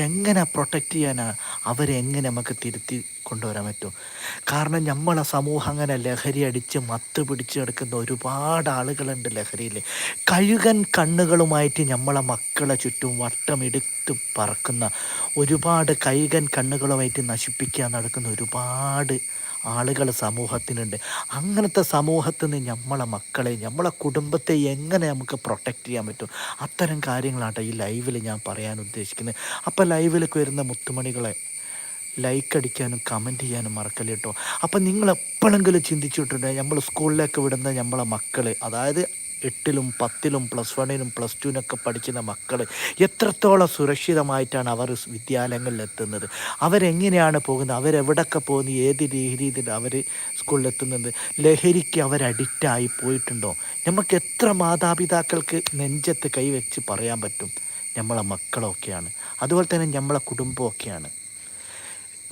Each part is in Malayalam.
എങ്ങനെ പ്രൊട്ടക്റ്റ് ചെയ്യാനാണ് അവരെ എങ്ങനെ നമുക്ക് തിരുത്തി കൊണ്ടുവരാൻ പറ്റും? കാരണം നമ്മളെ സമൂഹം അങ്ങനെ ലഹരി അടിച്ച് മത്ത് പിടിച്ച് കിടക്കുന്ന ഒരുപാട് ആളുകളുണ്ട് ലഹരിയിൽ കഴുകൻ കണ്ണുകളുമായിട്ട് നമ്മളെ മക്കളെ ചുറ്റും വട്ടമെടുത്ത് പറക്കുന്ന ഒരുപാട് കഴുകൻ കണ്ണുകളുമായിട്ട് നശിപ്പിക്കാൻ നടക്കുന്ന ഒരുപാട് ആളുകൾ സമൂഹത്തിനുണ്ട്. അങ്ങനത്തെ സമൂഹത്തിൽ നിന്ന് നമ്മളെ മക്കളെ നമ്മളെ കുടുംബത്തെ എങ്ങനെ നമുക്ക് പ്രൊട്ടക്റ്റ് ചെയ്യാൻ പറ്റും? അത്തരം കാര്യങ്ങളാട്ടോ ഈ ലൈവിൽ ഞാൻ പറയാൻ ഉദ്ദേശിക്കുന്നത് അപ്പോൾ ലൈവിലേക്ക് വരുന്ന മുത്തുമണികളെ ലൈക്ക് അടിക്കാനും കമന്റ് ചെയ്യാനും മറക്കല്ല കേട്ടോ അപ്പം നിങ്ങൾ എപ്പോഴെങ്കിലും ചിന്തിച്ചിട്ടുണ്ട് നമ്മൾ സ്കൂളിലേക്ക് വിടുന്ന നമ്മളെ മക്കൾ അതായത് എട്ടിലും പത്തിലും പ്ലസ് വണ്ണിനും പ്ലസ് ടുവിനൊക്കെ പഠിക്കുന്ന മക്കൾ എത്രത്തോളം സുരക്ഷിതമായിട്ടാണ് അവർ വിദ്യാലയങ്ങളിൽ എത്തുന്നത്? അവരെങ്ങനെയാണ് പോകുന്നത്? അവരെവിടൊക്കെ പോകുന്നത് ഏത് രീതിയിൽ അവർ സ്കൂളിൽ എത്തുന്നത്? ലഹരിക്ക് അവർ അഡിക്റ്റായി പോയിട്ടുണ്ടോ? നമുക്ക് എത്ര മാതാപിതാക്കൾക്ക് നെഞ്ചത്ത് കൈവച്ച് പറയാൻ പറ്റും? നമ്മളെ മക്കളൊക്കെയാണ്. അതുപോലെ തന്നെ നമ്മളെ കുടുംബമൊക്കെയാണ്.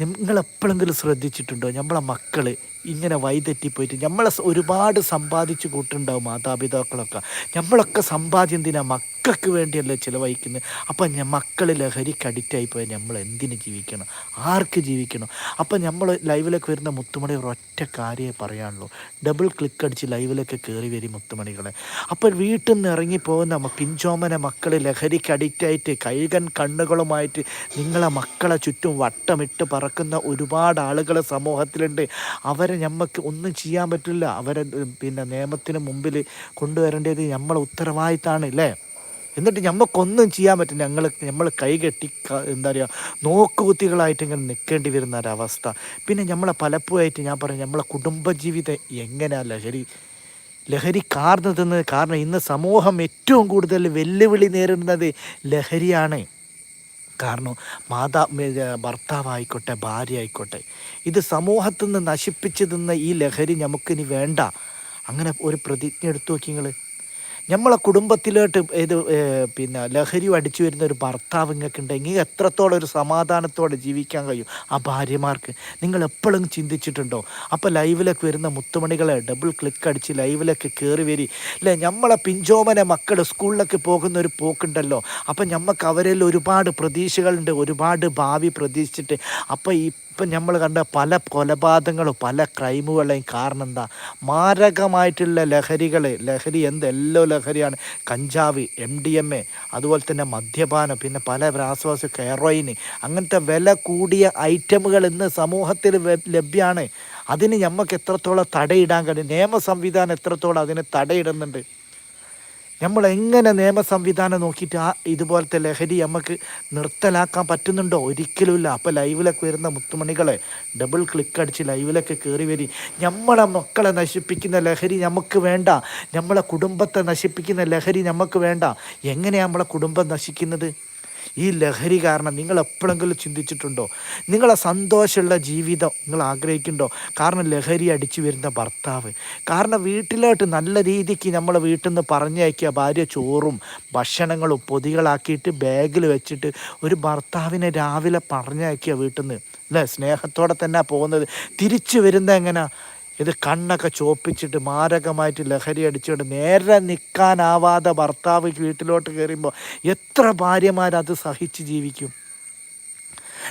നിങ്ങൾ എപ്പോഴെങ്കിലും ശ്രദ്ധിച്ചിട്ടുണ്ടോ? നമ്മളെ മക്കൾ ഇങ്ങനെ വഴിതെറ്റിപ്പോയിട്ട് നമ്മളെ ഒരുപാട് സമ്പാദിച്ച് കൂട്ടുണ്ടാവും മാതാപിതാക്കളൊക്കെ. നമ്മളൊക്കെ സമ്പാദ്യം എന്തിനാ മക്കൾക്ക് വേണ്ടിയല്ലേ ചിലവഴിക്കുന്നത് അപ്പം മക്കൾ ലഹരിക്ക് അഡിക്റ്റായി പോയാൽ നമ്മൾ എന്തിന് ജീവിക്കണം? ആർക്ക് ജീവിക്കണം? അപ്പം നമ്മൾ ലൈവിലേക്ക് വരുന്ന മുത്തുമണി ഒരൊറ്റ കാര്യമേ പറയാനുള്ളൂ. ഡബിൾ ക്ലിക്ക് അടിച്ച് ലൈവിലേക്ക് കയറി വരും മുത്തുമണികളെ. അപ്പോൾ വീട്ടിൽ നിന്ന് ഇറങ്ങിപ്പോകുന്ന പോകുന്ന പിഞ്ചോമന മക്കൾ ലഹരിക്ക് അഡിക്റ്റായിട്ട് കഴുകൻ കണ്ണുകളുമായിട്ട് നിങ്ങളെ മക്കളെ ചുറ്റും വട്ടമിട്ട് പറക്കുന്ന ഒരുപാട് ആളുകൾ സമൂഹത്തിലുണ്ട്. അവരെ നമുക്ക് ഒന്നും ചെയ്യാൻ പറ്റില്ല. അവരെ പിന്നെ നിയമത്തിന് മുമ്പിൽ കൊണ്ടുവരേണ്ടത് നമ്മളെ ഉത്തരവാദിത്തമാണ് അല്ലേ എന്നിട്ട് നമുക്കൊന്നും ചെയ്യാൻ പറ്റില്ല. ഞങ്ങൾ നമ്മൾ കൈകെട്ടി എന്താ പറയുക നോക്കുകുത്തികളായിട്ട് ഇങ്ങനെ നിൽക്കേണ്ടി വരുന്ന ഒരവസ്ഥ പിന്നെ നമ്മളെ പലപ്പോഴായിട്ട് ഞാൻ പറയും നമ്മളെ കുടുംബജീവിതം എങ്ങനെയല്ല? ശരി ലഹരി കാർന്നു തിന്നത് കാരണം ഇന്ന് സമൂഹം ഏറ്റവും കൂടുതൽ വെല്ലുവിളി നേരിടുന്നത് ലഹരിയാണ്. കാരണം മാതാ ഭർത്താവായിക്കോട്ടെ ഭാര്യ ആയിക്കോട്ടെ ഇത് സമൂഹത്തിൽ നിന്ന് നശിപ്പിച്ചു തിന്ന ഈ ലഹരി നമുക്കിനി വേണ്ട. അങ്ങനെ ഒരു പ്രതിജ്ഞ എടുത്തു നോക്കി നിങ്ങൾ നമ്മളെ കുടുംബത്തിലോട്ട് ഇത് പിന്നെ ലഹരി അടിച്ചു വരുന്ന ഒരു ഭർത്താവ് നിങ്ങൾക്ക് ഉണ്ടെങ്കിൽ എത്രത്തോളം ഒരു സമാധാനത്തോടെ ജീവിക്കാൻ കഴിയും? ആ ഭാര്യമാർക്ക്. നിങ്ങൾ എപ്പോഴും ചിന്തിച്ചിട്ടുണ്ടോ? അപ്പോൾ ലൈവിലേക്ക് വരുന്ന മുത്തുമണികളെ ഡബിൾ ക്ലിക്ക് അടിച്ച് ലൈവിലേക്ക് കയറി വരി. അല്ലേ നമ്മളെ പിഞ്ചോമന മക്കൾ സ്കൂളിലേക്ക് പോകുന്ന ഒരു പോക്കുണ്ടല്ലോ. അപ്പം നമുക്ക് അവരിൽ ഒരുപാട് പ്രതീക്ഷകളുണ്ട് ഒരുപാട് ഭാവി പ്രതീക്ഷിച്ചിട്ട്. അപ്പം ഇപ്പം നമ്മൾ കണ്ട പല കൊലപാതകങ്ങളും പല ക്രൈമുകളെയും കാരണം എന്താ? മാരകമായിട്ടുള്ള ലഹരികൾ ലഹരി എന്ത്? എല്ലോ ലഹരിയാണ്. കഞ്ചാവ് എം ഡി എം എ അതുപോലെ തന്നെ മദ്യപാനം പിന്നെ പല രാസവാസ ഹെറോയിന് അങ്ങനത്തെ വില കൂടിയ ഐറ്റമുകൾ ഇന്ന് സമൂഹത്തിൽ ലഭ്യമാണ് അതിന് നമുക്ക് എത്രത്തോളം തടയിടാൻ കഴിയും? നിയമ സംവിധാനം എത്രത്തോളം അതിനെ തടയിടുന്നുണ്ട്? നമ്മൾ എങ്ങനെ നിയമ സംവിധാനം നോക്കിയിട്ട് ആ ഇതുപോലത്തെ ലഹരി നമുക്ക് നിർത്തലാക്കാൻ പറ്റുന്നുണ്ടോ? ഒരിക്കലുമില്ല. അപ്പോൾ ലൈവിലൊക്കെ വരുന്ന മുത്തുമണികളെ ഡബിൾ ക്ലിക്ക് അടിച്ച് ലൈവിലൊക്കെ കയറി വരി. നമ്മളെ മക്കളെ നശിപ്പിക്കുന്ന ലഹരി നമുക്ക് വേണ്ട. നമ്മളെ കുടുംബത്തെ നശിപ്പിക്കുന്ന ലഹരി നമുക്ക് വേണ്ട. എങ്ങനെയാണ് നമ്മളെ കുടുംബം നശിക്കുന്നത്? ഈ ലഹരി കാരണം നിങ്ങൾ എപ്പോഴെങ്കിലും ചിന്തിച്ചിട്ടുണ്ടോ? നിങ്ങളെ സന്തോഷമുള്ള ജീവിതം നിങ്ങൾ ആഗ്രഹിക്കുന്നുണ്ടോ? കാരണം ലഹരി അടിച്ചു വരുന്ന ഭർത്താവ്. കാരണം വീട്ടിലോട്ട് നല്ല രീതിക്ക് നമ്മൾ വീട്ടിൽ നിന്ന് പറഞ്ഞയക്കുക ഭാര്യ ചോറും ഭക്ഷണങ്ങളും പൊതികളാക്കിയിട്ട് ബാഗിൽ വെച്ചിട്ട് ഒരു ഭർത്താവിനെ രാവിലെ പറഞ്ഞയക്കുക വീട്ടിൽ നിന്ന് അല്ലേ? സ്നേഹത്തോടെ തന്നെ പോകുന്നത്. തിരിച്ചു വരുന്ന എങ്ങനെയാ ഇത് കണ്ണൊക്കെ ചോപ്പിച്ചിട്ട് മാരകമായിട്ട് ലഹരി അടിച്ചുകൊണ്ട് നേരെ നിൽക്കാനാവാതെ ഭർത്താവ് വീട്ടിലോട്ട് കയറുമ്പോൾ എത്ര ഭാര്യമാരത് സഹിച്ച് ജീവിക്കും?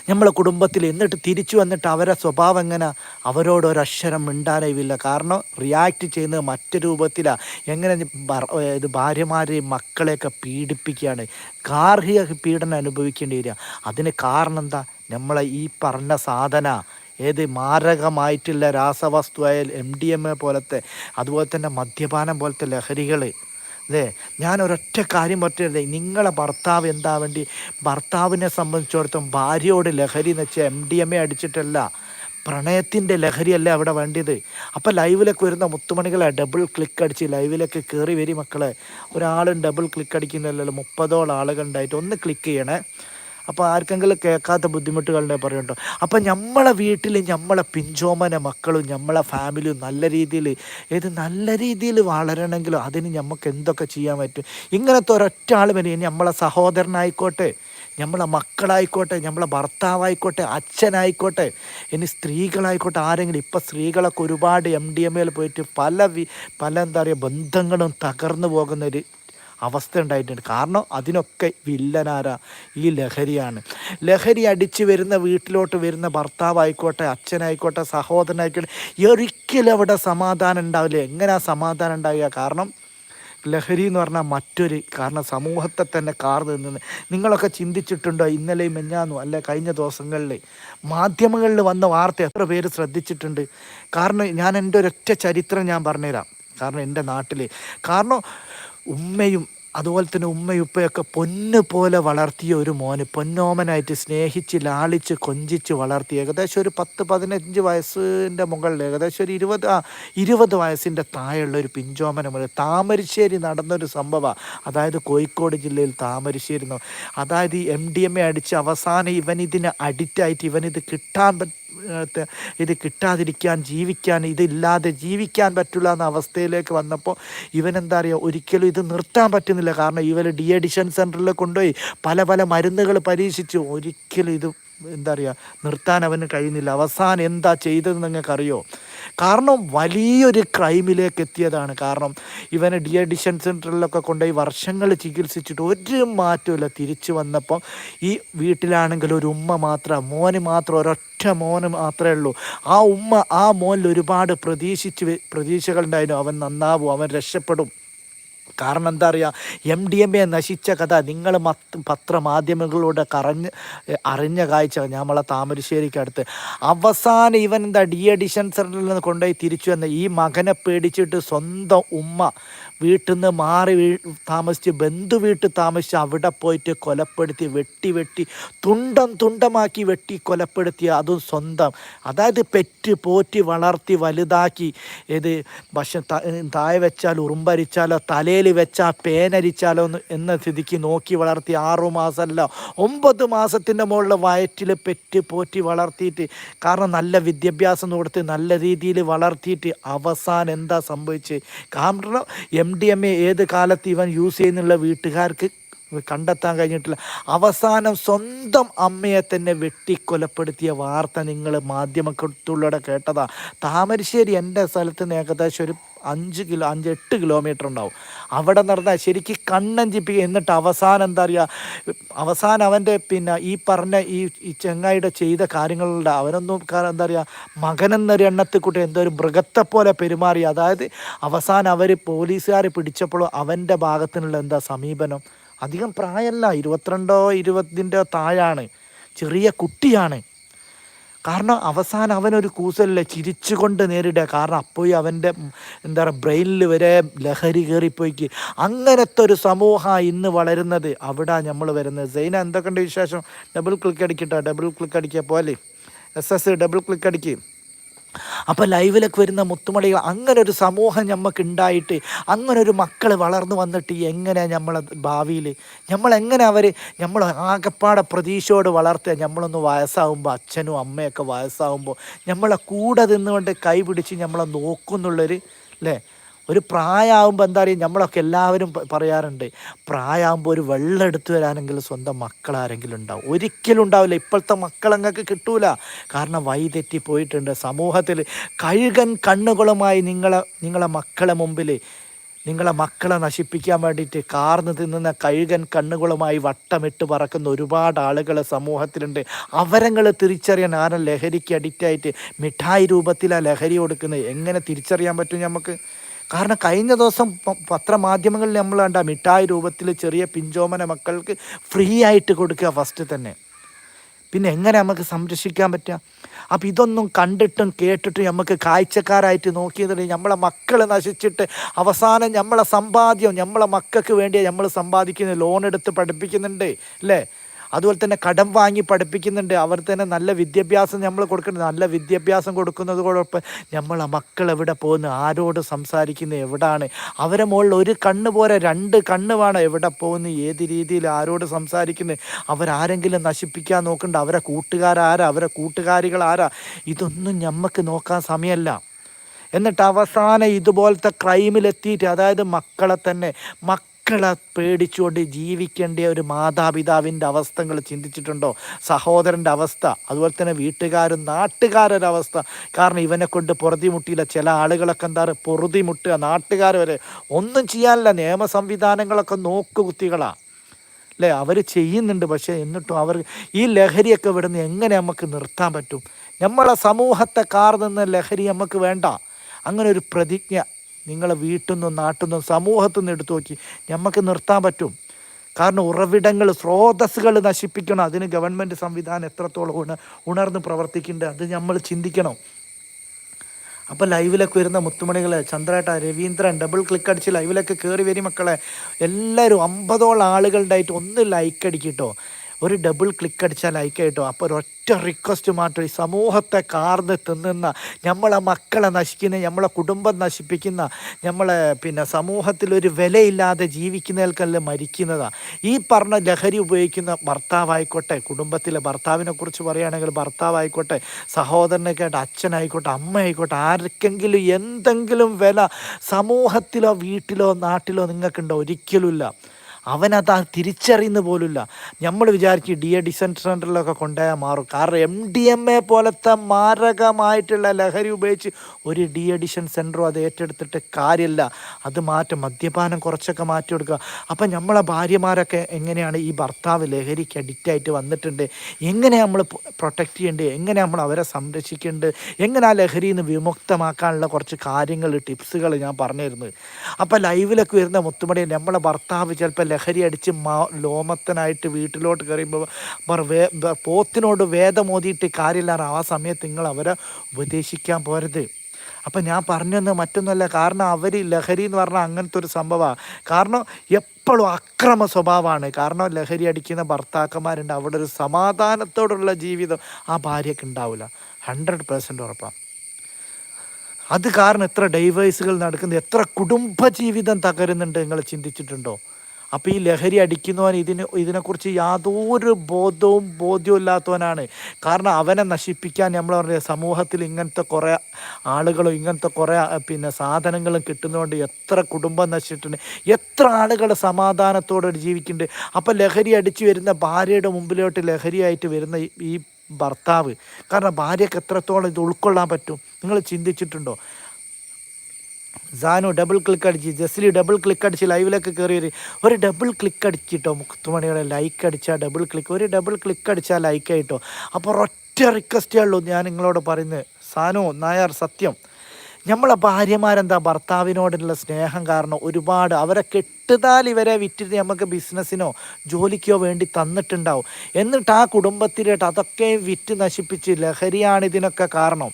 നമ്മളെ കുടുംബത്തിൽ എന്നിട്ട് തിരിച്ചു വന്നിട്ട് അവരെ സ്വഭാവം എങ്ങനെ? അവരോട് മിണ്ടാനായില്ല. കാരണം റിയാക്ട് ചെയ്യുന്നത് മറ്റു രൂപത്തിലാണ് എങ്ങനെ ഇത് ഭാര്യമാരെയും മക്കളെയൊക്കെ പീഡിപ്പിക്കുകയാണ്. ഗാർഹിക പീഡനം അനുഭവിക്കേണ്ടി വരിക. അതിന് കാരണം എന്താ? നമ്മളെ ഈ പറഞ്ഞ സാധന ഏത് മാരകമായിട്ടുള്ള രാസവസ്തുവായ എം ഡി എം എ പോലത്തെ അതുപോലെ തന്നെ മദ്യപാനം പോലത്തെ ലഹരികൾ അതെ ഞാൻ ഒരൊറ്റ കാര്യം പറ്റില്ലേ നിങ്ങളെ ഭർത്താവ് എന്താ വേണ്ടി? ഭർത്താവിനെ സംബന്ധിച്ചിടത്തോളം ഭാര്യയോട് ലഹരി എന്ന് വെച്ചാൽ എം ഡി എം എ അടിച്ചിട്ടല്ല പ്രണയത്തിന്റെ ലഹരിയല്ല അവിടെ വേണ്ടിയത്. അപ്പോൾ ലൈവിലേക്ക് വരുന്ന മുത്തുമണികളെ ഡബിൾ ക്ലിക്ക് അടിച്ച് ലൈവിലേക്ക് കയറി വരി മക്കളെ. ഒരാളും ഡബിൾ ക്ലിക്ക് അടിക്കുന്നില്ലല്ലോ മുപ്പതോളം ആളുകൾ ഉണ്ടായിട്ട് ഒന്ന് ക്ലിക്ക് ചെയ്യണേ. അപ്പോൾ ആർക്കെങ്കിലും കേൾക്കാത്ത ബുദ്ധിമുട്ടുകളുടെ പറയുന്നുണ്ടോ അപ്പം നമ്മളെ വീട്ടിൽ നമ്മളെ പിഞ്ചോമന മക്കളും നമ്മളെ ഫാമിലിയും നല്ല രീതിയിൽ ഏത് നല്ല രീതിയിൽ വളരണമെങ്കിലും അതിന് നമുക്ക് എന്തൊക്കെ ചെയ്യാൻ പറ്റും? ഇങ്ങനത്തെ ഒരൊറ്റ ആൾ വരെ നമ്മളെ സഹോദരനായിക്കോട്ടെ നമ്മളെ മക്കളായിക്കോട്ടെ നമ്മളെ ഭർത്താവായിക്കോട്ടെ അച്ഛനായിക്കോട്ടെ ഇനി സ്ത്രീകളായിക്കോട്ടെ ആരെങ്കിലും ഇപ്പം സ്ത്രീകളൊക്കെ ഒരുപാട് എം ഡി എം പോയിട്ട് പല പല എന്താ പറയുക ബന്ധങ്ങളും തകർന്നു പോകുന്നൊരു അവസ്ഥ ഉണ്ടായിട്ടുണ്ട്. കാരണം അതിനൊക്കെ വില്ലനാര. ഈ ലഹരിയാണ്. ലഹരി അടിച്ച് വരുന്ന വീട്ടിലോട്ട് വരുന്ന ഭർത്താവായിക്കോട്ടെ അച്ഛനായിക്കോട്ടെ സഹോദരനായിക്കോട്ടെ ഒരിക്കലും അവിടെ സമാധാനം ഉണ്ടാവില്ല. എങ്ങനെ സമാധാനം ഉണ്ടാവുക? കാരണം ലഹരി എന്ന് പറഞ്ഞാൽ മറ്റൊരു കാരണം സമൂഹത്തെ തന്നെ കാർന്നു നിന്ന് നിങ്ങളൊക്കെ ചിന്തിച്ചിട്ടുണ്ടോ? ഇന്നലെയും മെഞ്ഞാന്നു അല്ലെ കഴിഞ്ഞ ദിവസങ്ങളിൽ മാധ്യമങ്ങളിൽ വന്ന വാർത്ത എത്ര പേര് ശ്രദ്ധിച്ചിട്ടുണ്ട്? കാരണം ഞാൻ എന്റെ ഒരൊറ്റ ചരിത്രം ഞാൻ പറഞ്ഞുതരാം. കാരണം എന്റെ നാട്ടിൽ കാരണം ഉമ്മയും അതുപോലെ തന്നെ ഉമ്മയും ഉപ്പയൊക്കെ പൊന്ന് പോലെ വളർത്തിയ ഒരു മോന്. പൊന്നോമനായിട്ട് സ്നേഹിച്ച് ലാളിച്ച് കൊഞ്ചിച്ച് വളർത്തി. ഏകദേശം ഒരു പത്ത് പതിനഞ്ച് വയസ്സിന്റെ മുകളിൽ ഏകദേശം ഒരു ഇരുപത് ആ ഇരുപത് വയസ്സിന്റെ താഴെയുള്ള ഒരു പിഞ്ചോമന മുതൽ താമരശ്ശേരി നടന്നൊരു സംഭവമാണ്. അതായത് കോഴിക്കോട് ജില്ലയിൽ താമരശ്ശേരി അതായത് ഈ എം ഡി എം എ അടിച്ച് അവസാനം ഇവൻ ഇതിന് അഡിക്റ്റായിട്ട് ഇവനിത് കിട്ടാൻ ഇത് കിട്ടാതിരിക്കാൻ ജീവിക്കാൻ ഇതില്ലാതെ ജീവിക്കാൻ പറ്റില്ല എന്ന അവസ്ഥയിലേക്ക് വന്നപ്പോൾ ഇവനെന്താ പറയുക ഒരിക്കലും ഇത് നിർത്താൻ പറ്റുന്നില്ല. കാരണം ഇവർ ഡി എഡിഷൻ സെന്ററിൽ കൊണ്ടുപോയി പല പല മരുന്നുകൾ പരീക്ഷിച്ചു. ഒരിക്കലും ഇത് എന്താ പറയുക നിർത്താൻ അവന് കഴിയുന്നില്ല. അവസാനം എന്താ ചെയ്തതെന്ന് നിങ്ങൾക്കറിയോ? കാരണം വലിയൊരു ക്രൈമിലേക്ക് എത്തിയതാണ് കാരണം ഇവനെ ഡി അഡിഷൻ സെന്ററിലൊക്കെ കൊണ്ടുപോയി വർഷങ്ങൾ ചികിത്സിച്ചിട്ട് ഒരു മാറ്റമില്ല തിരിച്ചു വന്നപ്പം ഈ വീട്ടിലാണെങ്കിൽ ഒരു ഉമ്മ മാത്രം മോന് മാത്രം ഒരൊറ്റ മോന് മാത്രമേ ഉള്ളൂ. ആ ഉമ്മ ആ മോനിൽ ഒരുപാട് പ്രതീക്ഷിച്ച് പ്രതീക്ഷകളുണ്ടായിരുന്നു. അവൻ നന്നാവും അവൻ രക്ഷപ്പെടും. കാരണം എന്താ പറയുക എം ഡി എം എ നശിച്ച കഥ നിങ്ങൾ മത്ത് പത്രമാധ്യമങ്ങളിലൂടെ കറഞ്ഞ് അറിഞ്ഞ കാഴ്ച നമ്മളെ താമരശ്ശേരിക്ക് അടുത്ത്. അവസാനം ഇവൻ എന്താ ഡി അഡിഷൻ സെന്ററിൽ നിന്ന് കൊണ്ടുപോയി തിരിച്ചു വന്ന ഈ മകനെ പേടിച്ചിട്ട് സ്വന്തം ഉമ്മ വീട്ടിൽ നിന്ന് മാറി വീ താമസിച്ച് ബന്ധു വീട്ടിൽ താമസിച്ച് അവിടെ പോയിട്ട് കൊലപ്പെടുത്തി വെട്ടി വെട്ടി തുണ്ടം തുണ്ടമാക്കി വെട്ടി കൊലപ്പെടുത്തിയ അതും സ്വന്തം. അതായത് പെറ്റ് പോറ്റി വളർത്തി വലുതാക്കി. ഇത് ഭക്ഷ താഴെ വെച്ചാൽ ഉറുമ്പരിച്ചാലോ തലയിൽ വെച്ചാൽ പേനരിച്ചാലോ എന്ന സ്ഥിതിക്ക് നോക്കി വളർത്തി ആറു മാസമല്ല ഒമ്പത് മാസത്തിന്റെ മുകളിൽ വയറ്റിൽ പെറ്റ് പോറ്റി വളർത്തിയിട്ട് കാരണം നല്ല വിദ്യാഭ്യാസം കൊടുത്ത് നല്ല രീതിയിൽ വളർത്തിയിട്ട് അവസാനം എന്താ സംഭവിച്ചത്? കാരണം എം ഡി എം എ ഏത് കാലത്ത് ഇവൻ യൂസ് ചെയ്യുന്നുള്ള വീട്ടുകാർക്ക് കണ്ടെത്താൻ കഴിഞ്ഞിട്ടില്ല. അവസാനം സ്വന്തം അമ്മയെ തന്നെ വെട്ടിക്കൊലപ്പെടുത്തിയ വാർത്ത നിങ്ങൾ മാധ്യമത്തിലൂടെ കേട്ടതാ. താമരശ്ശേരി എന്റെ സ്ഥലത്ത് നിന്ന് ഏകദേശം ഒരു അഞ്ച് കിലോ അഞ്ച് എട്ട് കിലോമീറ്റർ ഉണ്ടാവും. അവിടെ നടന്ന ശരിക്കും കണ്ണഞ്ചിപ്പിക്കുക എന്നിട്ട് അവസാനം എന്താ പറയുക അവസാനം അവന്റെ പിന്നെ ഈ പറഞ്ഞ ഈ ഈ ചെങ്ങായിയുടെ ചെയ്ത കാര്യങ്ങളുണ്ട് അവനൊന്നും എന്താ പറയുക മകനെന്നൊരു എണ്ണത്തിൽ കൂട്ടി എന്തോ ഒരു മൃഗത്തെ പോലെ പെരുമാറി. അതായത് അവസാനം അവർ പോലീസുകാർ പിടിച്ചപ്പോൾ അവന്റെ ഭാഗത്തിനുള്ള എന്താ സമീപനം? അധികം പ്രായമല്ല ഇരുപത്തിരണ്ടോ ഇരുപതിന്റെയോ താഴാണ്. ചെറിയ കുട്ടിയാണ്. കാരണം അവസാനം അവനൊരു കൂസലില്ല ചിരിച്ചുകൊണ്ട് നേരിടുക. കാരണം അപ്പോയി അവന്റെ എന്താ പറയുക ബ്രെയിനിൽ വരെ ലഹരി കയറിപ്പോയിക്ക്. അങ്ങനത്തെ ഒരു സമൂഹമാണ് ഇന്ന് വളരുന്നത്. അവിടെ നമ്മൾ വരുന്നത്. സൈന എന്തൊക്കെയുണ്ട് വിശേഷം? ഡബിൾ ക്ലിക്ക് അടിക്കട്ടോ ഡബിൾ ക്ലിക്ക് അടിക്കുക പോലെ എസ് എസ് ഡബിൾ ക്ലിക്ക് അടിക്കുക അപ്പോൾ ലൈവിലൊക്കെ വരുന്ന മുത്തുമണികൾ അങ്ങനെ ഒരു സമൂഹം നമുക്ക് ഉണ്ടായിട്ട് അങ്ങനെ ഒരു മക്കൾ വളർന്നു വന്നിട്ട് എങ്ങനെ നമ്മളെ ഭാവിയിൽ നമ്മളെങ്ങനെ അവർ നമ്മൾ ആകെപ്പാടെ പ്രതീക്ഷയോട് വളർത്തുക? നമ്മളൊന്ന് വയസ്സാകുമ്പോൾ അച്ഛനും അമ്മയൊക്കെ വയസ്സാകുമ്പോൾ നമ്മളെ കൂടെ നിന്നുകൊണ്ട് കൈ പിടിച്ച് നമ്മളെ നോക്കുന്നുള്ളൊരു അല്ലേ ഒരു പ്രായമാകുമ്പോൾ എന്താ പറയുക നമ്മളൊക്കെ എല്ലാവരും പറയാറുണ്ട് പ്രായമാകുമ്പോൾ ഒരു വെള്ളം എടുത്തു വരാനെങ്കിൽ സ്വന്തം മക്കളാരെങ്കിലും ഉണ്ടാവും. ഒരിക്കലും ഉണ്ടാവില്ല. ഇപ്പോഴത്തെ മക്കൾ അങ്ങക്ക് കിട്ടൂല. കാരണം വൈതെറ്റി പോയിട്ടുണ്ട്. സമൂഹത്തിൽ കഴുകൻ കണ്ണുകളുമായി നിങ്ങളെ നിങ്ങളെ മക്കളെ മുമ്പിൽ നിങ്ങളെ മക്കളെ നശിപ്പിക്കാൻ വേണ്ടിയിട്ട് കാർന്ന് തിന്നുന്ന കഴുകൻ കണ്ണുകളുമായി വട്ടമിട്ട് പറക്കുന്ന ഒരുപാട് ആളുകൾ സമൂഹത്തിലുണ്ട്. അവരങ്ങൾ തിരിച്ചറിയാൻ ആരും ലഹരിക്ക് അഡിക്റ്റായിട്ട് മിഠായി രൂപത്തിലാണ് ലഹരി കൊടുക്കുന്നത്? എങ്ങനെ തിരിച്ചറിയാൻ പറ്റും നമുക്ക് കാരണം കഴിഞ്ഞ ദിവസം പത്രമാധ്യമങ്ങളിൽ നമ്മൾ കണ്ട മിഠായി രൂപത്തിൽ ചെറിയ പിഞ്ചോമന മക്കൾക്ക് ഫ്രീ ആയിട്ട് കൊടുക്കുക ഫസ്റ്റ് തന്നെ. പിന്നെ എങ്ങനെ നമുക്ക് സംരക്ഷിക്കാൻ പറ്റുക? അപ്പം ഇതൊന്നും കണ്ടിട്ടും കേട്ടിട്ടും നമുക്ക് കാഴ്ചക്കാരായിട്ട് നോക്കിയതിൽ നമ്മളെ മക്കൾ നശിച്ചിട്ട് അവസാനം നമ്മളെ സമ്പാദ്യം നമ്മളെ മക്കൾക്ക് വേണ്ടി നമ്മൾ സമ്പാദിക്കുന്ന ലോൺ എടുത്ത് പഠിപ്പിക്കുന്നുണ്ട് അല്ലേ? അതുപോലെ തന്നെ കടം വാങ്ങി പഠിപ്പിക്കുന്നുണ്ട്. അവർ തന്നെ നല്ല വിദ്യാഭ്യാസം നമ്മൾ കൊടുക്കുന്നുണ്ട്. നല്ല വിദ്യാഭ്യാസം കൊടുക്കുന്നതോടൊപ്പം നമ്മളെ മക്കൾ എവിടെ പോകുന്നു? ആരോട് സംസാരിക്കുന്നു? എവിടാണ്? അവരെ മുകളിൽ ഒരു കണ്ണ് പോലെ രണ്ട് കണ്ണ് വേണം എവിടെ പോകുന്നു? ഏത് രീതിയിൽ ആരോട് സംസാരിക്കുന്നു? അവരാരെങ്കിലും നശിപ്പിക്കാൻ നോക്കുന്നുണ്ട് അവരെ കൂട്ടുകാരാരാ? അവരെ കൂട്ടുകാരികൾ ആരാ? ഇതൊന്നും നമുക്ക് നോക്കാൻ സമയമല്ല. എന്നിട്ട് അവസാനം ഇതുപോലത്തെ ക്രൈമിലെത്തിയിട്ട് അതായത് മക്കളെ തന്നെ മക്ക മക്കളെ പേടിച്ചുകൊണ്ട് ജീവിക്കേണ്ട ഒരു മാതാപിതാവിന്റെ അവസ്ഥകൾ ചിന്തിച്ചിട്ടുണ്ടോ? സഹോദരന്റെ അവസ്ഥ അതുപോലെ തന്നെ വീട്ടുകാരും നാട്ടുകാരൊരു അവസ്ഥ കാരണം ഇവനെ കൊണ്ട് പൊറുതിമുട്ടിയില്ല. ചില ആളുകളൊക്കെ എന്താ പറയുക പൊറുതിമുട്ടുക. നാട്ടുകാർ വരെ ഒന്നും ചെയ്യാനില്ല. നിയമ സംവിധാനങ്ങളൊക്കെ നോക്കുകുത്തികളാണ് അല്ലേ? അവർ ചെയ്യുന്നുണ്ട്. പക്ഷേ എന്നിട്ടും അവർ ഈ ലഹരിയൊക്കെ ഇവിടുന്ന് എങ്ങനെ നമുക്ക് നിർത്താൻ പറ്റും? നമ്മളെ സമൂഹത്തെ കാർന്നുന്ന ലഹരി നമുക്ക് വേണ്ട. അങ്ങനെ ഒരു പ്രതിജ്ഞ നിങ്ങളെ വീട്ടിൽ നിന്നും നാട്ടിൽ നിന്നും സമൂഹത്തിൽ നിന്ന് എടുത്തു നോക്കി. നമുക്ക് നിർത്താൻ പറ്റും. കാരണം ഉറവിടങ്ങൾ സ്രോതസ്സുകൾ നശിപ്പിക്കണം. അതിന് ഗവൺമെന്റ് സംവിധാനം എത്രത്തോളം ഉണ ഉണർന്ന് പ്രവർത്തിക്കേണ്ടത് അത് നമ്മൾ ചിന്തിക്കണം. അപ്പോൾ ലൈവിലൊക്കെ വരുന്ന മുത്തുമണികൾ ചന്ദ്രേട്ട രവീന്ദ്രൻ ഡബിൾ ക്ലിക്ക് അടിച്ച് ലൈവിലൊക്കെ കയറി വരും മക്കളെ. എല്ലാവരും അമ്പതോളം ആളുകളുണ്ടായിട്ട് ഒന്ന് ലൈക്ക് അടിക്കിട്ടോ ഒരു ഡബിൾ ക്ലിക്ക് അടിച്ചാൽ ലൈക്ക് ആയിട്ടോ അപ്പോൾ ഒരൊറ്റ റിക്വസ്റ്റ് മാത്രം ഈ സമൂഹത്തെ കാർന്ന് തിന്നുന്ന നമ്മളെ മക്കളെ നശിക്കുന്ന നമ്മളെ കുടുംബം നശിപ്പിക്കുന്ന നമ്മളെ പിന്നെ സമൂഹത്തിൽ ഒരു വിലയില്ലാതെ ജീവിക്കുന്നവർക്കല്ല മരിക്കുന്നതാണ് ഈ പറഞ്ഞ ലഹരി ഉപയോഗിക്കുന്ന ഭർത്താവായിക്കോട്ടെ കുടുംബത്തിലെ ഭർത്താവിനെ കുറിച്ച് പറയുകയാണെങ്കിൽ ഭർത്താവായിക്കോട്ടെ സഹോദരനൊക്കെ ആയിട്ട് അച്ഛനായിക്കോട്ടെ അമ്മയായിക്കോട്ടെ ആർക്കെങ്കിലും എന്തെങ്കിലും വില സമൂഹത്തിലോ വീട്ടിലോ നാട്ടിലോ നിങ്ങൾക്കുണ്ടോ? ഒരിക്കലുമില്ല. അവനത് തിരിച്ചറിയുന്ന പോലുമില്ല. നമ്മൾ വിചാരിച്ച് ഡി എ ഡിസൻ സെന്ററിലൊക്കെ കൊണ്ടുപോയാൽ മാറും. കാരണം എം ഡി എം എ പോലത്തെ മാരകമായിട്ടുള്ള ലഹരി ഉപയോഗിച്ച് ഒരു ഡി എഡിഷൻ സെന്ററും അത് ഏറ്റെടുത്തിട്ട് കാര്യമില്ല. അത് മാറ്റം മദ്യപാനം കുറച്ചൊക്കെ മാറ്റി കൊടുക്കുക. അപ്പം നമ്മളെ ഭാര്യമാരൊക്കെ എങ്ങനെയാണ് ഈ ഭർത്താവ് ലഹരിക്ക് അഡിക്റ്റായിട്ട് വന്നിട്ടുണ്ട്? എങ്ങനെ നമ്മൾ പ്രൊട്ടക്റ്റ് ചെയ്യേണ്ടത് എങ്ങനെ നമ്മൾ അവരെ സംരക്ഷിക്കേണ്ടത് എങ്ങനെ ആ ലഹരിയിൽ നിന്ന് വിമുക്തമാക്കാനുള്ള കുറച്ച് കാര്യങ്ങൾ ടിപ്സുകൾ ഞാൻ പറഞ്ഞു തരുന്നത് അപ്പോൾ ലൈവിലൊക്കെ വരുന്ന മുത്തുമണി നമ്മളെ ഭർത്താവ് ചിലപ്പോൾ ലഹരി അടിച്ച് ലോമത്തനായിട്ട് വീട്ടിലോട്ട് കയറിയുമ്പോൾ അവർ വേ പോത്തിനോട് വേദമോതിയിട്ട് കാര്യമില്ല ആ സമയത്ത് നിങ്ങൾ അവരെ ഉപദേശിക്കാൻ പോരുത് അപ്പം ഞാൻ പറഞ്ഞത് മറ്റൊന്നുമല്ല കാരണം അവർ ലഹരി എന്ന് പറഞ്ഞാൽ അങ്ങനത്തെ ഒരു സംഭവമാണ് കാരണം എപ്പോഴും അക്രമ സ്വഭാവമാണ്. കാരണം ലഹരി അടിക്കുന്ന ഭർത്താക്കന്മാരുണ്ട് അവിടെ ഒരു സമാധാനത്തോടുള്ള ജീവിതം ആ ഭാര്യയ്ക്ക് ഉണ്ടാവില്ല. ഹൺഡ്രഡ് പേഴ്സന്റ് ഉറപ്പാണ് അത് കാരണം എത്ര ഡൈവേഴ്സുകൾ നടക്കുന്നു എത്ര കുടുംബജീവിതം തകരുന്നുണ്ട് നിങ്ങൾ ചിന്തിച്ചിട്ടുണ്ടോ? അപ്പോൾ ഈ ലഹരി അടിക്കുന്നവൻ ഇതിന് ഇതിനെക്കുറിച്ച് യാതൊരു ബോധവും ബോധ്യവും ഇല്ലാത്തവനാണ്. കാരണം അവനെ നശിപ്പിക്കാൻ നമ്മൾ പറഞ്ഞ സമൂഹത്തിൽ ഇങ്ങനത്തെ കുറേ ആളുകളും ഇങ്ങനത്തെ കുറേ പിന്നെ സാധനങ്ങളും കിട്ടുന്നതുകൊണ്ട് എത്ര കുടുംബം നശിച്ചിട്ടുണ്ട് എത്ര ആളുകൾ സമാധാനത്തോടെ ജീവിക്കുന്നുണ്ട്. അപ്പോൾ ലഹരി അടിച്ചു വരുന്ന ഭാര്യയുടെ മുമ്പിലോട്ട് ലഹരിയായിട്ട് വരുന്ന ഈ- ഭർത്താവ്. കാരണം ഭാര്യയ്ക്ക് എത്രത്തോളം ഇത് ഉൾക്കൊള്ളാൻ പറ്റും? നിങ്ങൾ ചിന്തിച്ചിട്ടുണ്ടോ? സാനു ഡബിൾ ക്ലിക്ക് അടിച്ച് ജസ്ലി ഡബിൾ ക്ലിക്ക് അടിച്ച് ലൈവിലേക്ക് കയറി വരും ഒരു ഡബിൾ ക്ലിക്ക് അടിച്ചിട്ടോ മുത്തുമണിയുടെ ലൈക്ക് അടിച്ചാൽ ഡബിൾ ക്ലിക്ക് ഒരു ഡബിൾ ക്ലിക്ക് അടിച്ചാൽ ലൈക്ക് ആയിട്ടോ. അപ്പോൾ ഒറ്റ റിക്വസ്റ്റേ ഉള്ളൂ ഞാൻ നിങ്ങളോട് പറയുന്നത്. സാനു നായർ സത്യം. നമ്മളെ ഭാര്യമാരെന്താ ഭർത്താവിനോടുള്ള സ്നേഹം കാരണം ഒരുപാട് അവരെ കെട്ടുതാൽ ഇവരെ വിറ്റിട്ട് നമുക്ക് ബിസിനസ്സിനോ ജോലിക്കോ വേണ്ടി തന്നിട്ടുണ്ടാവും. എന്നിട്ട് ആ കുടുംബത്തിലേട്ട് അതൊക്കെ വിറ്റ് നശിപ്പിച്ച് ലഹരിയാണ് ഇതിനൊക്കെ കാരണം.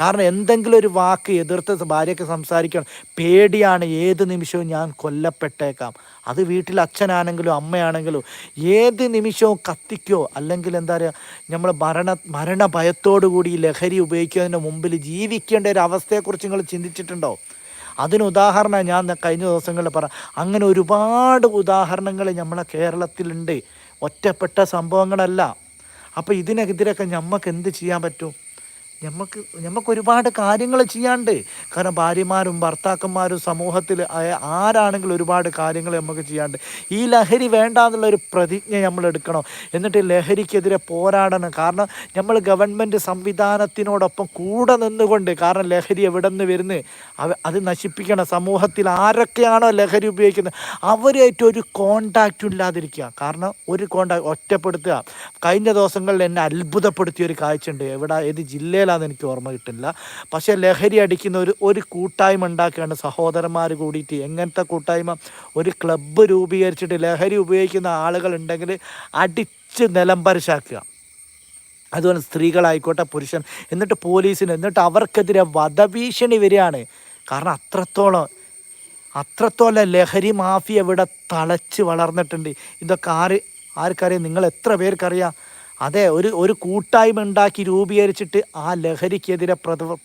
കാരണം എന്തെങ്കിലും ഒരു വാക്ക് എതിർത്ത് ഭാര്യയ്ക്ക് സംസാരിക്കണം പേടിയാണ്. ഏത് നിമിഷവും ഞാൻ കൊല്ലപ്പെട്ടേക്കാം. അത് വീട്ടിൽ അച്ഛനാണെങ്കിലും അമ്മയാണെങ്കിലും ഏത് നിമിഷവും കത്തിക്കോ. അല്ലെങ്കിൽ എന്താ പറയുക നമ്മൾ മരണ മരണ ഭയത്തോടു കൂടി ഈ ലഹരി ഉപയോഗിക്കുന്നതിന് മുമ്പിൽ ജീവിക്കേണ്ട ഒരു അവസ്ഥയെക്കുറിച്ച് നിങ്ങൾ ചിന്തിച്ചിട്ടുണ്ടോ? അതിന് ഉദാഹരണം ഞാൻ കഴിഞ്ഞ ദിവസങ്ങളിൽ പറ അങ്ങനെ ഒരുപാട് ഉദാഹരണങ്ങൾ നമ്മളെ കേരളത്തിലുണ്ട്. ഒറ്റപ്പെട്ട സംഭവങ്ങളല്ല. അപ്പോൾ ഇതിനെതിരൊക്കെ നമുക്ക് എന്ത് ചെയ്യാൻ പറ്റും? നമുക്ക് നമുക്ക് ഒരുപാട് കാര്യങ്ങൾ ചെയ്യാണ്ട്. കാരണം ഭാര്യമാരും ഭർത്താക്കന്മാരും സമൂഹത്തിൽ ആരാണെങ്കിലും ഒരുപാട് കാര്യങ്ങൾ നമുക്ക് ചെയ്യാണ്ട്. ഈ ലഹരി വേണ്ട എന്നുള്ളൊരു പ്രതിജ്ഞ നമ്മൾ എടുക്കണം എന്നിട്ട് ലഹരിക്കെതിരെ പോരാടണം. കാരണം നമ്മൾ ഗവൺമെന്റ് സംവിധാനത്തിനോടൊപ്പം കൂടെ നിന്നുകൊണ്ട് കാരണം ലഹരി എവിടെ നിന്ന് വരുന്നത് അത് നശിപ്പിക്കണം. സമൂഹത്തിൽ ആരൊക്കെയാണോ ലഹരി ഉപയോഗിക്കുന്നത് അവരായിട്ട് ഒരു കോണ്ടാക്റ്റും ഇല്ലാതിരിക്കുക. കാരണം ഒരു കോണ്ടാക്ട് ഒറ്റപ്പെടുത്തുക. കഴിഞ്ഞ ദിവസങ്ങളിൽ എന്നെ അത്ഭുതപ്പെടുത്തിയ ഒരു കാഴ്ചയുണ്ട്. എവിടെ ഏത് ജില്ലയിലാണെന്ന് എനിക്ക് ഓർമ്മ കിട്ടുന്നില്ല. പക്ഷേ ലഹരി അടിക്കുന്ന ഒരു ഒരു കൂട്ടായ്മ ഉണ്ടാക്കുകയാണ് സഹോദരന്മാർ കൂടിയിട്ട് എങ്ങനത്തെ കൂട്ടായ്മ? ഒരു ക്ലബ്ബ് രൂപീകരിച്ചിട്ട് ലഹരി ഉപയോഗിക്കുന്ന ആളുകൾ ഉണ്ടെങ്കിൽ അടിച്ച് നിലംപരിശാക്കുക അതുപോലെ സ്ത്രീകളായിക്കോട്ടെ പുരുഷൻ എന്നിട്ട് പോലീസിന് എന്നിട്ട് അവർക്കെതിരെ വധഭീഷണി വരികയാണ്. കാരണം അത്രത്തോളം അത്രത്തോളം ലഹരി മാഫിയ ഇവിടെ തളച്ച് വളർന്നിട്ടുണ്ട്. ഇതൊക്കെ ആര് ആർക്കറിയാം? നിങ്ങൾ എത്ര പേർക്കറിയാം? അതെ ഒരു ഒരു കൂട്ടായ്മ ഉണ്ടാക്കി രൂപീകരിച്ചിട്ട് ആ ലഹരിക്കെതിരെ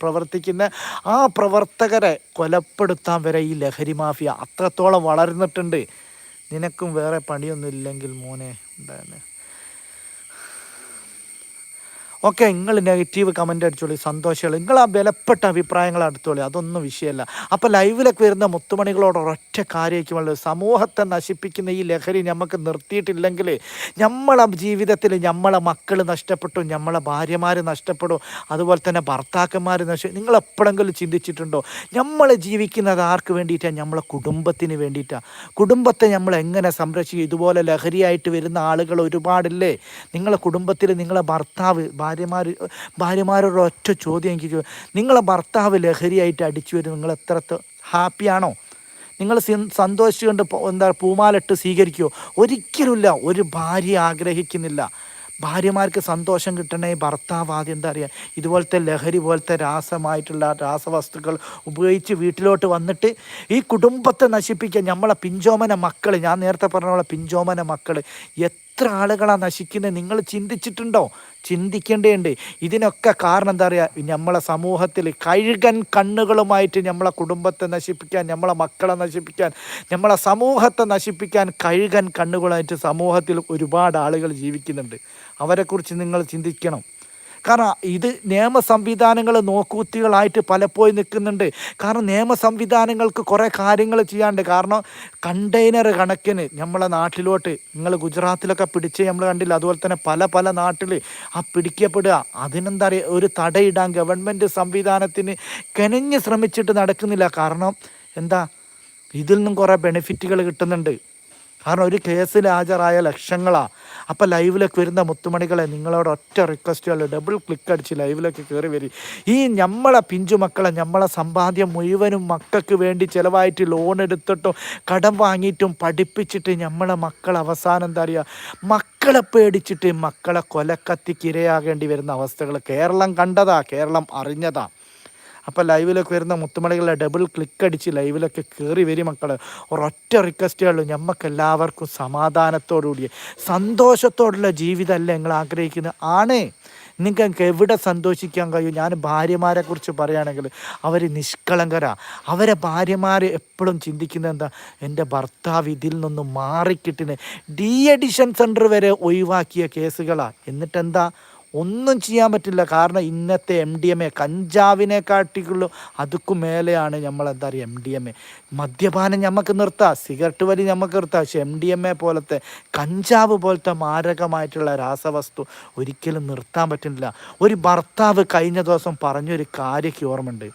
പ്രവർത്തിക്കുന്ന ആ പ്രവർത്തകരെ കൊലപ്പെടുത്താൻ വരെ ഈ ലഹരി മാഫിയ അത്രത്തോളം വളർന്നിട്ടുണ്ട്. നിനക്കും വേറെ പണിയൊന്നും ഇല്ലെങ്കിൽ മോനെ ഉണ്ടായിരുന്നു. ഓക്കെ നിങ്ങൾ നെഗറ്റീവ് കമന്റ് അടിച്ചോളി സന്തോഷമുള്ളൂ നിങ്ങൾ ആ വിലപ്പെട്ട അഭിപ്രായങ്ങൾ അടുത്തോളി അതൊന്നും വിഷയമല്ല. അപ്പോൾ ലൈവിലൊക്കെ വരുന്ന മുത്തുമണികളോട് ഒരൊറ്റ കാര്യമായിരിക്കുമല്ലോ സമൂഹത്തെ നശിപ്പിക്കുന്ന ഈ ലഹരി നമുക്ക് നിർത്തിയിട്ടില്ലെങ്കിൽ നമ്മളെ ജീവിതത്തിൽ നമ്മളെ മക്കൾ നഷ്ടപ്പെട്ടു നമ്മളെ ഭാര്യമാർ നഷ്ടപ്പെടും അതുപോലെ തന്നെ ഭർത്താക്കന്മാർ നഷ്ട നിങ്ങൾ എപ്പോഴെങ്കിലും ചിന്തിച്ചിട്ടുണ്ടോ? നമ്മൾ ജീവിക്കുന്നത് ആർക്ക് വേണ്ടിയിട്ടാണ് നമ്മളെ കുടുംബത്തിന് വേണ്ടിയിട്ടാണ് കുടുംബത്തെ നമ്മൾ എങ്ങനെ സംരക്ഷിക്കും? ഇതുപോലെ ലഹരിയായിട്ട് വരുന്ന ആളുകൾ ഒരുപാടില്ലേ? നിങ്ങളെ കുടുംബത്തിൽ നിങ്ങളെ ഭർത്താവ് ഭാര്യമാർ ഭാര്യമാരോട് ഒറ്റ ചോദ്യം എനിക്ക് നിങ്ങളെ ഭർത്താവ് ലഹരിയായിട്ട് അടിച്ചു വരും നിങ്ങൾ എത്ര ഹാപ്പിയാണോ നിങ്ങൾ സന്തോഷിച്ചുകൊണ്ട് എന്താ പൂമാലിട്ട് സ്വീകരിക്കുമോ ഒരിക്കലുമില്ല ഒരു ഭാര്യ ആഗ്രഹിക്കുന്നില്ല. ഭാര്യമാർക്ക് സന്തോഷം കിട്ടണേ ഭർത്താവ് ആദ്യം എന്താ പറയുക ഇതുപോലത്തെ ലഹരി പോലത്തെ രാസമായിട്ടുള്ള രാസവസ്തുക്കൾ ഉപയോഗിച്ച് വീട്ടിലോട്ട് വന്നിട്ട് ഈ കുടുംബത്തെ നശിപ്പിക്കാൻ നമ്മളെ പിഞ്ചോമന മക്കൾ ഞാൻ നേരത്തെ പറഞ്ഞ പോലെ പിഞ്ചോമന മക്കൾ എത്ര ആളുകളാണ് നശിക്കുന്നത് നിങ്ങൾ ചിന്തിച്ചിട്ടുണ്ടോ? ചിന്തിക്കേണ്ടതുണ്ട്. ഇതിനൊക്കെ കാരണം എന്താ പറയുക നമ്മളെ സമൂഹത്തിൽ കഴുകൻ കണ്ണുകളുമായിട്ട് നമ്മളെ കുടുംബത്തെ നശിപ്പിക്കാൻ നമ്മളെ മക്കളെ നശിപ്പിക്കാൻ നമ്മളെ സമൂഹത്തെ നശിപ്പിക്കാൻ കഴുകൻ കണ്ണുകളായിട്ട് സമൂഹത്തിൽ ഒരുപാട് ആളുകൾ ജീവിക്കുന്നുണ്ട്. അവരെക്കുറിച്ച് നിങ്ങൾ ചിന്തിക്കണം. കാരണം ഇത് നിയമ സംവിധാനങ്ങൾ നോക്കൂത്തികളായിട്ട് പലപ്പോഴും നിൽക്കുന്നുണ്ട്. കാരണം നിയമ സംവിധാനങ്ങൾക്ക് കുറേ കാര്യങ്ങൾ ചെയ്യാണ്ട് കാരണം കണ്ടെയ്നർ കണക്കിന് നമ്മളെ നാട്ടിലോട്ട് നിങ്ങൾ ഗുജറാത്തിലൊക്കെ പിടിച്ച് നമ്മൾ കണ്ടില്ല അതുപോലെ തന്നെ പല പല നാട്ടിൽ ആ പിടിക്കപ്പെടുക. അതിനെന്താ പറയുക ഒരു തടയിടാൻ ഗവൺമെന്റ് സംവിധാനത്തിന് കെനഞ്ഞ് ശ്രമിച്ചിട്ട് നടക്കുന്നില്ല. കാരണം എന്താ? ഇതിൽ നിന്നും കുറേ ബെനിഫിറ്റുകൾ കിട്ടുന്നുണ്ട്. കാരണം ഒരു കേസിൽ ഹാജരായ ലക്ഷങ്ങളാണ് അപ്പോൾ ലൈവിലൊക്കെ വരുന്ന മുത്തുമണികളെ നിങ്ങളോട് ഒറ്റ റിക്വസ്റ്റുകളിൽ ഡബിൾ ക്ലിക്ക് അടിച്ച് ലൈവിലൊക്കെ കയറി വരും. ഈ നമ്മളെ പിഞ്ചു മക്കളെ നമ്മളെ സമ്പാദ്യം മുഴുവനും മക്കൾക്ക് വേണ്ടി ചിലവായിട്ട് ലോൺ എടുത്തിട്ടും കടം വാങ്ങിയിട്ടും പഠിപ്പിച്ചിട്ട് നമ്മളെ മക്കൾ അവസാനം എന്താ പറയുക മക്കളെ പേടിച്ചിട്ട് മക്കളെ കൊലക്കത്തിക്ക് ഇരയാകേണ്ടി വരുന്ന അവസ്ഥകൾ കേരളം കണ്ടതാ കേരളം അറിഞ്ഞതാ. അപ്പോൾ ലൈവിലൊക്കെ വരുന്ന മുത്തുമണികളെ ഡബിൾ ക്ലിക്ക് അടിച്ച് ലൈവിലൊക്കെ കയറി വരും മക്കൾ ഒരൊറ്റ റിക്വസ്റ്റേ ഉള്ളൂ. ഞമ്മക്ക് എല്ലാവർക്കും സമാധാനത്തോടുകൂടി സന്തോഷത്തോടുള്ള ജീവിതമല്ലേ നിങ്ങൾ ആഗ്രഹിക്കുന്നത്? ആണ്. നിങ്ങൾക്ക് എവിടെ സന്തോഷിക്കാൻ കഴിയും? ഞാൻ ഭാര്യമാരെക്കുറിച്ച് പറയുകയാണെങ്കിൽ അവർ നിഷ്കളങ്കരാ. അവരെ ഭാര്യമാർ എപ്പോഴും ചിന്തിക്കുന്നത് എന്താ? എന്റെ ഭർത്താവ് ഇതിൽ നിന്നും മാറിക്കിട്ടിന്. ഡി എഡിഷൻ സെന്റർ വരെ ഒഴിവാക്കിയ കേസുകളാണ് എന്നിട്ടെന്താ? ഒന്നും ചെയ്യാൻ പറ്റില്ല. കാരണം ഇന്നത്തെ എം ഡി എം എ കഞ്ചാവിനെ കാട്ടിക്കുള്ളൂ അതുക്കും മേലെയാണ് നമ്മൾ എന്താ പറയുക എം ഡി എം എ മദ്യപാനം നമുക്ക് നിർത്താം. സിഗരറ്റ് വലി നമുക്ക് നിർത്താം. പക്ഷേ എം ഡി എം എ പോലത്തെ കഞ്ചാവ് പോലത്തെ മാരകമായിട്ടുള്ള രാസവസ്തു ഒരിക്കലും നിർത്താൻ പറ്റില്ല ഒരു ഭർത്താവ് കഴിഞ്ഞ ദിവസം പറഞ്ഞൊരു കാര്യക്ക് ഓർമ്മയുണ്ട്.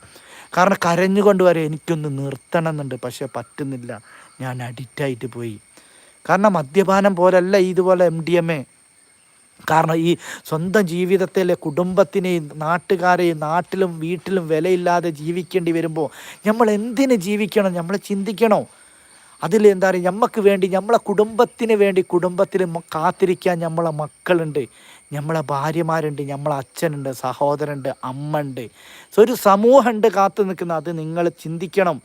കാരണം കരഞ്ഞുകൊണ്ട് വരെ എനിക്കൊന്ന് നിർത്തണം പക്ഷേ പക്ഷെ പറ്റുന്നില്ല. ഞാൻ അഡിക്റ്റായിട്ട് പോയി. കാരണം മദ്യപാനം പോലല്ല ഇതുപോലെ എം ഡി എം എ കാരണം ഈ സ്വന്തം ജീവിതത്തിലെ കുടുംബത്തിനെയും നാട്ടുകാരെയും നാട്ടിലും വീട്ടിലും വിലയില്ലാതെ ജീവിക്കേണ്ടി വരുമ്പോൾ നമ്മൾ എന്തിനു ജീവിക്കണം? നമ്മൾ ചിന്തിക്കണോ? അതിൽ എന്താ പറയുക? നമുക്ക് വേണ്ടി നമ്മളെ കുടുംബത്തിന് വേണ്ടി കുടുംബത്തിൽ കാത്തിരിക്കാൻ നമ്മളെ മക്കളുണ്ട്. നമ്മളെ ഭാര്യമാരുണ്ട് നമ്മളെ അച്ഛനുണ്ട് സഹോദരനുണ്ട് അമ്മ ഉണ്ട് സോ ഒരു സമൂഹമുണ്ട് കാത്തു നിൽക്കുന്ന അത് നിങ്ങൾ ചിന്തിക്കണം.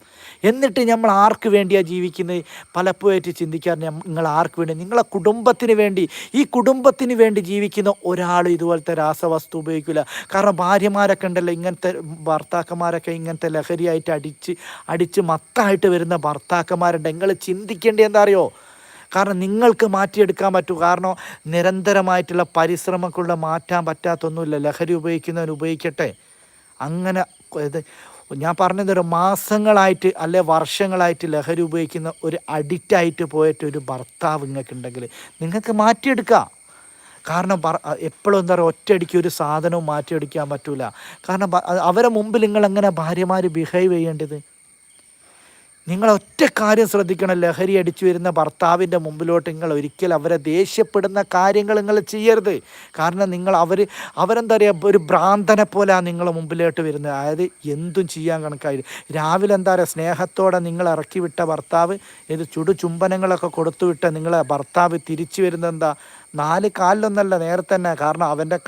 എന്നിട്ട് നമ്മൾ ആർക്ക് വേണ്ടിയാണ് ജീവിക്കുന്നത് പലപ്പോഴായിട്ട് ചിന്തിക്കാറ് നിങ്ങൾ ആർക്ക് വേണ്ടി? നിങ്ങളെ കുടുംബത്തിന് വേണ്ടി. ഈ കുടുംബത്തിന് വേണ്ടി ജീവിക്കുന്ന ഒരാൾ ഇതുപോലത്തെ രാസവസ്തു ഉപയോഗിക്കില്ല കാരണം ഭാര്യമാരൊക്കെ ഉണ്ടല്ലോ ഇങ്ങനത്തെ ഭർത്താക്കന്മാരൊക്കെ ഇങ്ങനത്തെ ലഹരിയായിട്ട് അടിച്ച് അടിച്ച് മത്തായിട്ട് വരുന്ന ഭർത്താക്കന്മാരുണ്ട്. നിങ്ങൾ ചിന്തിക്കേണ്ടത് എന്താ അറിയോ? കാരണം നിങ്ങൾക്ക് മാറ്റിയെടുക്കാൻ പറ്റൂ. കാരണം നിരന്തരമായിട്ടുള്ള പരിശ്രമക്കുള്ള മാറ്റാൻ പറ്റാത്തൊന്നുമില്ല. ലഹരി ഉപയോഗിക്കുന്നവൻ ഉപയോഗിക്കട്ടെ. അങ്ങനെ ഞാൻ പറഞ്ഞത് ഒരു മാസങ്ങളായിട്ട് അല്ലെ വർഷങ്ങളായിട്ട് ലഹരി ഉപയോഗിക്കുന്ന ഒരു അഡിക്റ്റായിട്ട് പോയിട്ട് ഒരു ഭർത്താവ് നിങ്ങൾക്കുണ്ടെങ്കിൽ നിങ്ങൾക്ക് മാറ്റിയെടുക്കാം. കാരണം എപ്പോഴും എന്താ പറയുക ഒറ്റയടിക്ക് ഒരു സാധനവും മാറ്റിയെടുക്കാൻ പറ്റില്ല കാരണം അവരെ മുമ്പിൽ നിങ്ങൾ എങ്ങനെ ഭാര്യമാർ ബിഹേവ് ചെയ്യേണ്ടത്? നിങ്ങൾ ഒറ്റ കാര്യം ശ്രദ്ധിക്കണം. ലഹരി അടിച്ചു വരുന്ന ഭർത്താവിന്റെ മുമ്പിലോട്ട് നിങ്ങൾ ഒരിക്കലും അവരെ ദേഷ്യപ്പെടുന്ന കാര്യങ്ങൾ നിങ്ങൾ ചെയ്യരുത്. കാരണം നിങ്ങൾ അവർ അവരെന്താ പറയുക ഒരു ഭ്രാന്തനെ പോലെയാണ് നിങ്ങളെ മുമ്പിലോട്ട് വരുന്നത്. അതായത് എന്തും ചെയ്യാൻ കണക്കായി. രാവിലെ എന്താ പറയുക സ്നേഹത്തോടെ നിങ്ങൾ ഇറക്കി വിട്ട ഭർത്താവ് ഇത് ചുടു ചുംബനങ്ങളൊക്കെ കൊടുത്തു വിട്ട നിങ്ങളെ ഭർത്താവ് തിരിച്ചു വരുന്നത് എന്താ? നാല് കാലിലൊന്നല്ല നേരത്തെ തന്നെ. കാരണം അവന്റെ